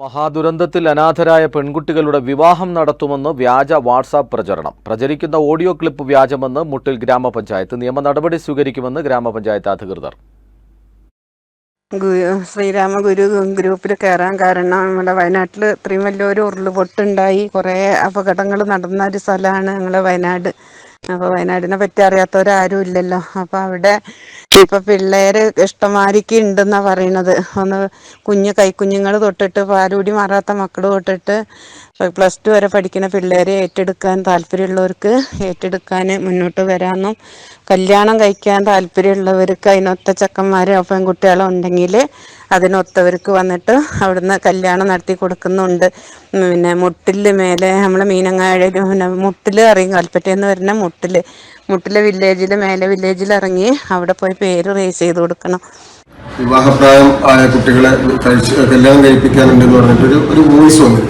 മഹാദുരന്തത്തിൽ അനാഥരായ പെൺകുട്ടികളുടെ വിവാഹം നടത്തുമെന്ന് വ്യാജ വാട്സാപ്പ് പ്രചരണം. പ്രചരിക്കുന്ന ഓഡിയോ ക്ലിപ്പ് വ്യാജമെന്ന് മുട്ടിൽ ഗ്രാമപഞ്ചായത്ത് നിയമ നടപടി സ്വീകരിക്കുമെന്ന് ഗ്രാമപഞ്ചായത്ത് അധികൃതർ. ശ്രീരാമ ഗുരു ഗ്രൂപ്പിൽ കയറാൻ കാരണം നമ്മുടെ വയനാട്ടിൽ ഇത്രയും വലിയൊരു ഉരുളുപൊട്ടുണ്ടായി കുറേ അപകടങ്ങൾ നടന്ന ഒരു സ്ഥലമാണ് ഞങ്ങളെ വയനാട്. അപ്പോൾ വയനാടിനെ പറ്റി അറിയാത്തവരാരും ഇല്ലല്ലോ. അപ്പോൾ അവിടെ ഇപ്പൊ പിള്ളേര് ഇഷ്ടമാരിക്ക് ഉണ്ടെന്നാ പറയണത്. ഒന്ന് കുഞ്ഞ് കൈക്കുഞ്ഞുങ്ങൾ തൊട്ടിട്ട് പാലൂടി മാറാത്ത മക്കൾ തൊട്ടിട്ട് പ്ലസ് ടു വരെ പഠിക്കുന്ന പിള്ളേരെ ഏറ്റെടുക്കാൻ താല്പര്യമുള്ളവർക്ക് ഏറ്റെടുക്കാൻ മുന്നോട്ട് വരാമെന്നും കല്യാണം കഴിക്കാൻ താല്പര്യമുള്ളവർക്ക് അതിനൊത്ത ചെക്കന്മാരോ പെൺകുട്ടികളോ ഉണ്ടെങ്കിൽ അതിനൊത്തവർക്ക് വന്നിട്ട് അവിടുന്ന് കല്യാണം നടത്തി കൊടുക്കുന്നുണ്ട്. പിന്നെ മുട്ടിൽ മേലെ നമ്മളെ മീനങ്ങാഴ പിന്നെ മുട്ടിൽ അറിയും കൽപ്പറ്റയെന്ന് വരുന്ന മുട്ടിൽ. മുട്ടിലെ വില്ലേജിൽ മേലെ വില്ലേജിൽ ഇറങ്ങി അവിടെ പോയി പേര് രജിസ്റ്റർ ചെയ്ത് കൊടുക്കണം. വിവാഹപ്രായം ആയ കുട്ടികളെ കല്യാണം കഴിപ്പിക്കാനുണ്ടെന്ന് പറഞ്ഞിട്ട് ഒരു വോയിസ് വന്നു.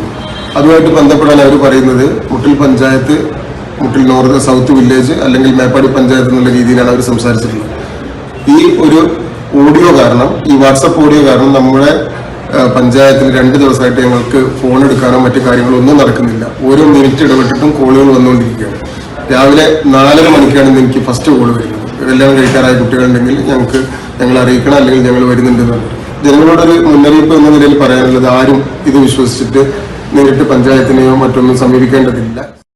അതുമായിട്ട് ബന്ധപ്പെടാൻ അവർ പറയുന്നത് മുട്ടിൽ പഞ്ചായത്ത് മുട്ടിൽ നോർത്ത് സൗത്ത് വില്ലേജ് അല്ലെങ്കിൽ മേപ്പാടി പഞ്ചായത്ത് എന്നുള്ള രീതിയിലാണ് അവർ സംസാരിച്ചിട്ടുള്ളത്. ഈ ഒരു ഓഡിയോ കാരണം ഈ വാട്സപ്പ് ഓഡിയോ കാരണം നമ്മുടെ പഞ്ചായത്തിൽ രണ്ട് ദിവസമായിട്ട് ഞങ്ങൾക്ക് ഫോൺ എടുക്കാനോ മറ്റു കാര്യങ്ങളോ ഒന്നും നടക്കുന്നില്ല. ഓരോ മിനിറ്റ് ഇടപെട്ടിട്ടും കോളുകൾ വന്നുകൊണ്ടിരിക്കുകയാണ്. രാവിലെ നാലര മണിക്കാണ് എനിക്ക് ഫസ്റ്റ് കോൾ വരുന്നത്. ഇതെല്ലാം കഴിക്കാറായ കുട്ടികളുണ്ടെങ്കിൽ ഞങ്ങൾക്ക് ഞങ്ങൾ അറിയിക്കണം അല്ലെങ്കിൽ ഞങ്ങൾ വരുന്നുണ്ടെന്ന് ജനങ്ങളോടൊരു മുന്നറിയിപ്പ് എന്ന നിലയിൽ പറയാനുള്ളത് ആരും ഇത് വിശ്വസിച്ചിട്ട് നേരിട്ട് പഞ്ചായത്തിനെയോ മറ്റൊന്നും സമീപിക്കേണ്ടതില്ല.